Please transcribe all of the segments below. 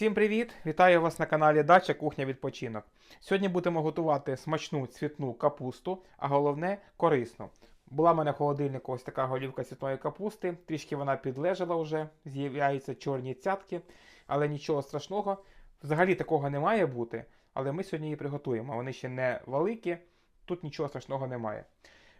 Всім привіт! Вітаю вас на каналі Дача Кухня Відпочинок. Сьогодні будемо готувати смачну цвітну капусту, а головне корисну. Була в мене в холодильнику ось така голівка цвітної капусти, трішки вона підлежала вже, з'являються чорні цятки, але нічого страшного. Взагалі такого не має бути, але ми сьогодні її приготуємо. Вони ще не великі, тут нічого страшного немає.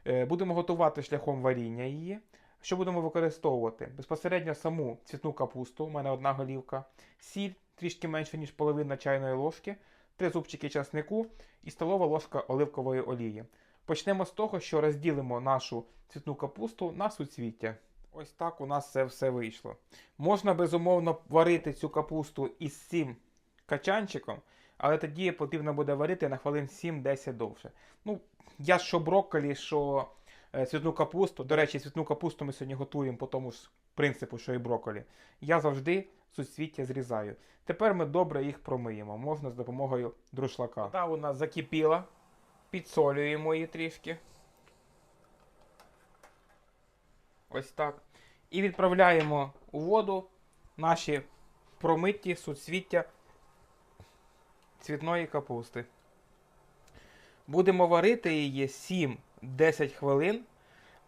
Е, Будемо готувати шляхом варіння її. Що будемо використовувати? Безпосередньо саму цвітну капусту, у мене одна голівка, сіль трішки менше, ніж половина чайної ложки, три зубчики часнику і столова ложка оливкової олії. Почнемо з того, що розділимо нашу цвітну капусту на суцвіття. Ось так у нас це все вийшло. Можна безумовно варити цю капусту із цим качанчиком, але тоді потрібно буде варити на хвилин 7-10 довше. Ну, я що брокколі, що е, цвітну капусту. До речі, цвітну капусту ми сьогодні готуємо по тому ж принципу, що і брокколі. Я завжди суцвіття зрізаю. Тепер ми добре їх промиємо. Можна з допомогою друшлака. Вода нас закипіла. Підсолюємо її трішки. Ось так. І відправляємо у воду наші промиті суцвіття цвітної капусти. Будемо варити її 7-10 хвилин,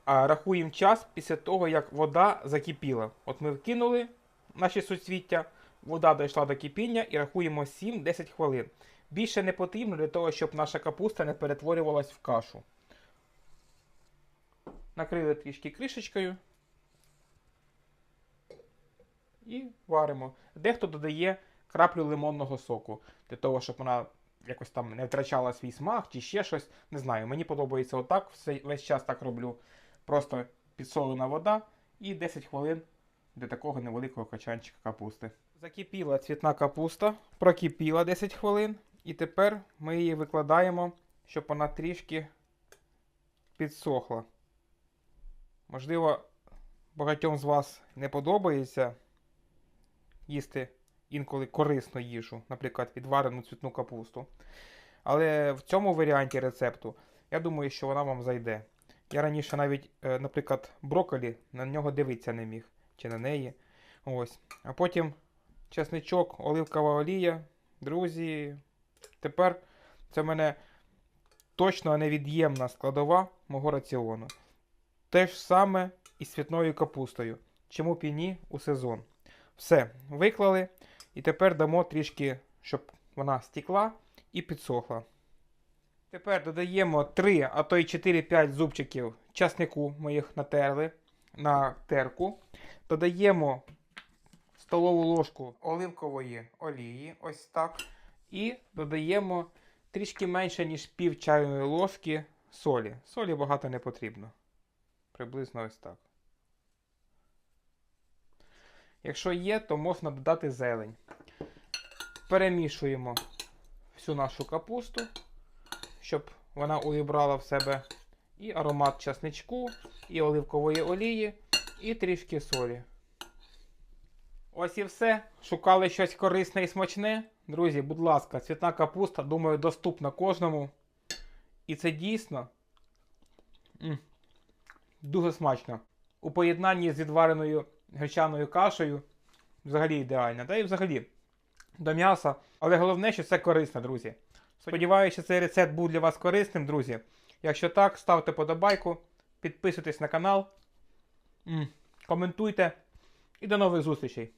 а рахуємо час після того, як вода закипіла. От ми вкинули наші суцвіття, вода дійшла до кипіння і рахуємо 7-10 хвилин. Більше не потрібно для того, щоб наша капуста не перетворювалась в кашу. Накрили трішки кришечкою. І варимо. Дехто додає краплю лимонного соку, для того, щоб вона якось там не втрачала свій смак чи ще щось. Не знаю. Мені подобається отак. Весь час так роблю. Просто підсолена вода і 10 хвилин для такого невеликого качанчика капусти. Закипіла цвітна капуста, прокипіла 10 хвилин. І тепер ми її викладаємо, щоб вона трішки підсохла. Можливо, багатьом з вас не подобається їсти інколи корисну їжу, наприклад, відварену цвітну капусту. Але в цьому варіанті рецепту я думаю, що вона вам зайде. Я раніше навіть, е, наприклад, брокколі на нього дивитися не міг, чи на неї. Ось. А потім чесничок, оливкова олія. Друзі, тепер це в мене точно невід'ємна складова мого раціону. Те ж саме і з цвітною капустою. Чому піні у сезон. Все, виклали. І тепер дамо трішки, щоб вона стікла і підсохла. Тепер додаємо 3, а то й 4-5 зубчиків часнику, ми їх натерли на терку. Додаємо столову ложку оливкової олії, ось так. І додаємо трішки менше, ніж пів чайної ложки солі. Солі багато не потрібно. Приблизно ось так. Якщо є, то можна додати зелень. Перемішуємо всю нашу капусту, щоб вона увібрала в себе і аромат часничку, і оливкової олії, і трішки солі. Ось і все. Шукали щось корисне і смачне. Друзі, будь ласка, цвітна капуста, думаю, доступна кожному. І це дійсно м, дуже смачно. У поєднанні з відвареною гречаною кашею взагалі ідеально. Та і взагалі до м'яса. Але головне, що це корисно, друзі. Сподіваюся, що цей рецепт був для вас корисним, друзі. Якщо так, ставте подобайку, підписуйтесь на канал, коментуйте і до нових зустрічей.